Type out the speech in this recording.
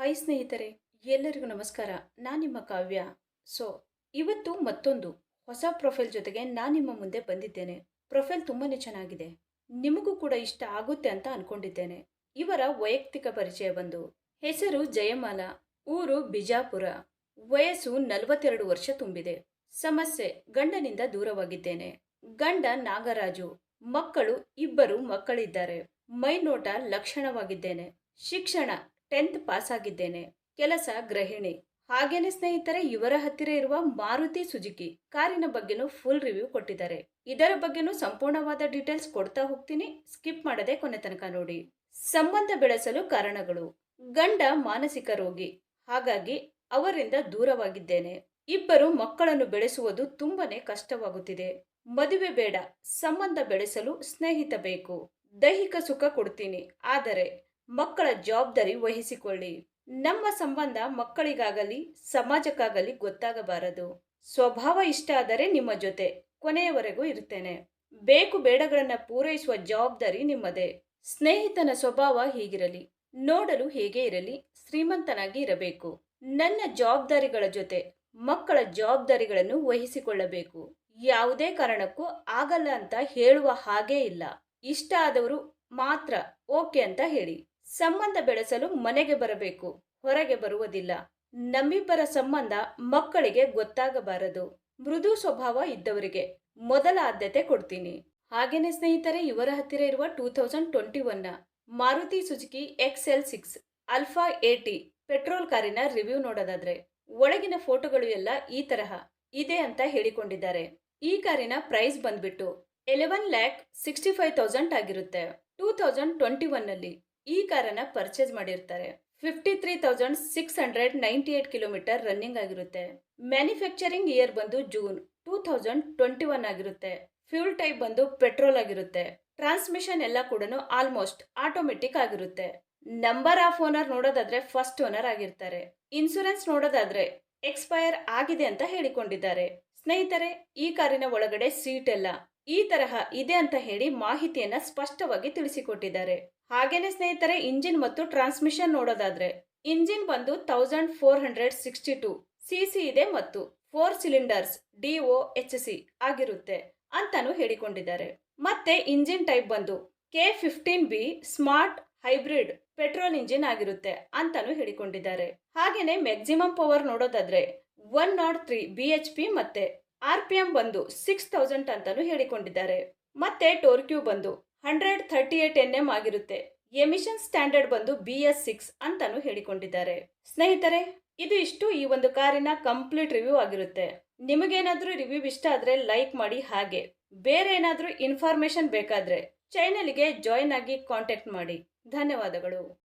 Hi ಸ್ನೇಹಿತರೆ, ಎಲ್ಲರಿಗೂ ನಮಸ್ಕಾರ. ನಾನು ನಿಮ್ಮ ಕಾವ್ಯ. ಸೊ ಇವತ್ತು ಮತ್ತೊಂದು ಹೊಸ ಪ್ರೊಫೈಲ್ ಜೊತೆಗೆ ನಾನು ನಿಮ್ಮ ಮುಂದೆ ಬಂದಿದ್ದೇನೆ. ಪ್ರೊಫೈಲ್ ತುಂಬಾ ಚೆನ್ನಾಗಿದೆ. ನಿಮಗೂ ಕೂಡ ಇಷ್ಟ ಆಗುತ್ತೆ ಅಂತ ಅನ್ಕೊಂಡಿದ್ದೇನೆ. ಇವರ ವೈಯಕ್ತಿಕ ಪರಿಚಯ ಬಂದು, ಹೆಸರು ಜಯಮಾಲ, ಊರು ಬಿಜಾಪುರ. ವಯಸ್ಸು ನಲವತ್ತೆರಡು ವರ್ಷ ತುಂಬಿದೆ. ಸಮಸ್ಯೆ, ಗಂಡನಿಂದ ದೂರವಾಗಿದ್ದೇನೆ. ಗಂಡ ನಾಗರಾಜು. ಮಕ್ಕಳು ಇಬ್ಬರು ಮಕ್ಕಳಿದ್ದಾರೆ. ಮೈನೋಟ ಲಕ್ಷಣವಾಗಿದ್ದೇನೆ. ಶಿಕ್ಷಣ ಟೆಂತ್ ಪಾಸ್ ಆಗಿದ್ದೇನೆ ಕೆಲಸ ಗೃಹಿಣಿ. ಹಾಗೇನೆ ಸ್ನೇಹಿತರೆ, ಇವರ ಹತ್ತಿರ ಇರುವ ಮಾರುತಿ ಸುಜುಕಿ ಕಾರಿನ ಬಗ್ಗೆನೂ ಫುಲ್ ರಿವ್ಯೂ ಕೊಟ್ಟಿದ್ದಾರೆ. ಇದರ ಬಗ್ಗೆನೂ ಸಂಪೂರ್ಣವಾದ ಡೀಟೇಲ್ಸ್ ಕೊಡ್ತಾ ಹೋಗ್ತೀನಿ. ಸ್ಕಿಪ್ ಮಾಡದೆ ಕೊನೆ ತನಕ ನೋಡಿ. ಸಂಬಂಧ ಬೆಳೆಸಲು ಕಾರಣಗಳು. ಗಂಡ ಮಾನಸಿಕ ರೋಗಿ. ಹಾಗಾಗಿ ಅವರಿಂದ ದೂರವಾಗಿದ್ದೇನೆ. ಇಬ್ಬರು ಮಕ್ಕಳನ್ನು ಬೆಳೆಸುವುದು ತುಂಬಾನೇ ಕಷ್ಟವಾಗುತ್ತಿದೆ. ಮದುವೆ ಬೇಡ. ಸಂಬಂಧ ಬೆಳೆಸಲು ಸ್ನೇಹಿತ ಬೇಕು. ದೈಹಿಕ ಸುಖ ಕೊಡ್ತೀನಿ. ಆದರೆ ಮಕ್ಕಳ ಜವಾಬ್ದಾರಿ ವಹಿಸಿಕೊಳ್ಳಿ. ನಮ್ಮ ಸಂಬಂಧ ಮಕ್ಕಳಿಗಾಗಲಿ, ಸಮಾಜಕ್ಕಾಗಲಿ ಗೊತ್ತಾಗಬಾರದು. ಸ್ವಭಾವ ಇಷ್ಟ ಆದರೆ ನಿಮ್ಮ ಜೊತೆ, ಕೊನೆಯವರೆಗೂ ಇರ್ತೇನೆ. ಬೇಕು ಬೇಡಗಳನ್ನು ಪೂರೈಸುವ ಜವಾಬ್ದಾರಿ ನಿಮ್ಮದೇ. ಸ್ನೇಹಿತನ ಸ್ವಭಾವ ಹೀಗಿರಲಿ. ನೋಡಲು ಹೇಗೆ ಇರಲಿ, ಶ್ರೀಮಂತನಾಗಿ ಇರಬೇಕು. ನನ್ನ ಜವಾಬ್ದಾರಿಗಳ ಜೊತೆ, ಮಕ್ಕಳ ಜವಾಬ್ದಾರಿಗಳನ್ನು ವಹಿಸಿಕೊಳ್ಳಬೇಕು. ಯಾವುದೇ ಕಾರಣಕ್ಕೂ ಆಗಲ್ಲ ಅಂತ ಹೇಳುವ ಹಾಗೇ ಇಲ್ಲ. ಇಷ್ಟ ಆದವರು ಮಾತ್ರ ಓಕೆ ಅಂತ ಹೇಳಿ. ಸಂಬಂಧ ಬೆಳೆಸಲು ಮನೆಗೆ ಬರಬೇಕು, ಹೊರಗೆ ಬರುವುದಿಲ್ಲ. ನಮ್ಮಿಬ್ಬರ ಸಂಬಂಧ ಮಕ್ಕಳಿಗೆ ಗೊತ್ತಾಗಬಾರದು. ಮೃದು ಸ್ವಭಾವ ಇದ್ದವರಿಗೆ ಮೊದಲ ಆದ್ಯತೆ ಕೊಡ್ತೀನಿ. ಹಾಗೇನೆ ಸ್ನೇಹಿತರೆ, ಇವರ ಹತ್ತಿರ ಇರುವ two thousand twenty ಒನ್ನ Maruti Suzuki X L six alpha AT petrol ಕಾರಿನ ರಿವ್ಯೂ ನೋಡೋದಾದ್ರೆ, ಒಳಗಿನ ಫೋಟೋಗಳು ಎಲ್ಲ ಈ ತರಹ, ಇದೆ ಅಂತ ಹೇಳಿಕೊಂಡಿದ್ದಾರೆ. ಈ ಕಾರಿನ ಪ್ರೈಸ್ ಬಂದ್ಬಿಟ್ಟು eleven lakh sixty five thousand ಆಗಿರುತ್ತೆ. ಟೂ ತೌಸಂಡ್ ಟ್ವೆಂಟಿ ಒನ್ನಲ್ಲಿ ಈ ಕಾರನ್ನ ಪರ್ಚೇಸ್ ಮಾಡಿರ್ತಾರೆ. Fifty three thousand six hundred ninety eight kilometre running ಆಗಿರುತ್ತೆ. ಮ್ಯಾನುಫ್ಯಾಕ್ಚರಿಂಗ್ ಇಯರ್ ಬಂದು June two thousand twenty one ಆಗಿರುತ್ತೆ. ಫ್ಯೂಲ್ ಟೈಪ್ ಬಂದು ಪೆಟ್ರೋಲ್ ಆಗಿರುತ್ತೆ. ಟ್ರಾನ್ಸ್ಮಿಷನ್ ಎಲ್ಲ ಕೂಡ ಆಲ್ಮೋಸ್ಟ್ ಆಟೋಮೆಟಿಕ್ ಆಗಿರುತ್ತೆ. ನಂಬರ್ ಆಫ್ ಓನರ್ ನೋಡೋದಾದ್ರೆ ಫಸ್ಟ್ ಓನರ್ ಆಗಿರ್ತಾರೆ. ಇನ್ಸೂರೆನ್ಸ್ ನೋಡೋದಾದ್ರೆ ಎಕ್ಸ್ಪೈರ್ ಆಗಿದೆ ಅಂತ ಹೇಳಿಕೊಂಡಿದ್ದಾರೆ. ಸ್ನೇಹಿತರೆ, ಈ ಕಾರಿನ ಒಳಗಡೆ ಸೀಟ್ ಎಲ್ಲ ಈ ತರಹ ಇದೆ ಅಂತ ಹೇಳಿ ಮಾಹಿತಿಯನ್ನ ಸ್ಪಷ್ಟವಾಗಿ ತಿಳಿಸಿಕೊಟ್ಟಿದ್ದಾರೆ. ಹಾಗೇನೆ ಸ್ನೇಹಿತರೆ, ಇಂಜಿನ್ ಮತ್ತು ಟ್ರಾನ್ಸ್ಮಿಷನ್ ನೋಡೋದಾದ್ರೆ, ಇಂಜಿನ್ ಬಂದು thousand four hundred sixty two CC ಇದೆ ಮತ್ತು four cylinders D O H C ಆಗಿರುತ್ತೆ ಅಂತಾನು ಹೇಳಿಕೊಂಡಿದ್ದಾರೆ. ಮತ್ತೆ ಇಂಜಿನ್ ಟೈಪ್ ಬಂದು K fifteen B smart hybrid petrol engine ಆಗಿರುತ್ತೆ ಅಂತಾನು ಹೇಳಿಕೊಂಡಿದ್ದಾರೆ. ಹಾಗೇನೆ ಮ್ಯಾಕ್ಸಿಮಮ್ ಪವರ್ ನೋಡೋದಾದ್ರೆ one nought three B H P ಮತ್ತೆ ಆರ್ ಪಿ ಎಂ ಬಂದು ಸಿಕ್ಸ್ ತೌಸಂಡ್ ಅಂತಲೂ ಹೇಳಿಕೊಂಡಿದ್ದಾರೆ. ಮತ್ತೆ ಟೋರ್ಕ್ಯೂ ಬಂದು hundred thirty eight N M ಆಗಿರುತ್ತೆ. ಎಮಿಷನ್ ಸ್ಟ್ಯಾಂಡರ್ಡ್ ಬಂದು ಬಿ ಎಸ್ ಸಿಕ್ಸ್ ಅಂತಲೂ ಹೇಳಿಕೊಂಡಿದ್ದಾರೆ. ಸ್ನೇಹಿತರೆ, ಇದು ಇಷ್ಟು ಈ ಒಂದು ಕಾರಿನ ಕಂಪ್ಲೀಟ್ ರಿವ್ಯೂ ಆಗಿರುತ್ತೆ. ನಿಮಗೇನಾದರೂ ರಿವ್ಯೂ ಇಷ್ಟ ಆದ್ರೆ ಲೈಕ್ ಮಾಡಿ ಹಾಗೆ. ಬೇರೆ ಏನಾದರೂ ಇನ್ಫಾರ್ಮೇಶನ್ ಬೇಕಾದ್ರೆ ಚಾನಲ್ಗೆ ಜಾಯಿನ್ ಆಗಿ ಕಾಂಟ್ಯಾಕ್ಟ್ ಮಾಡಿ. ಧನ್ಯವಾದಗಳು.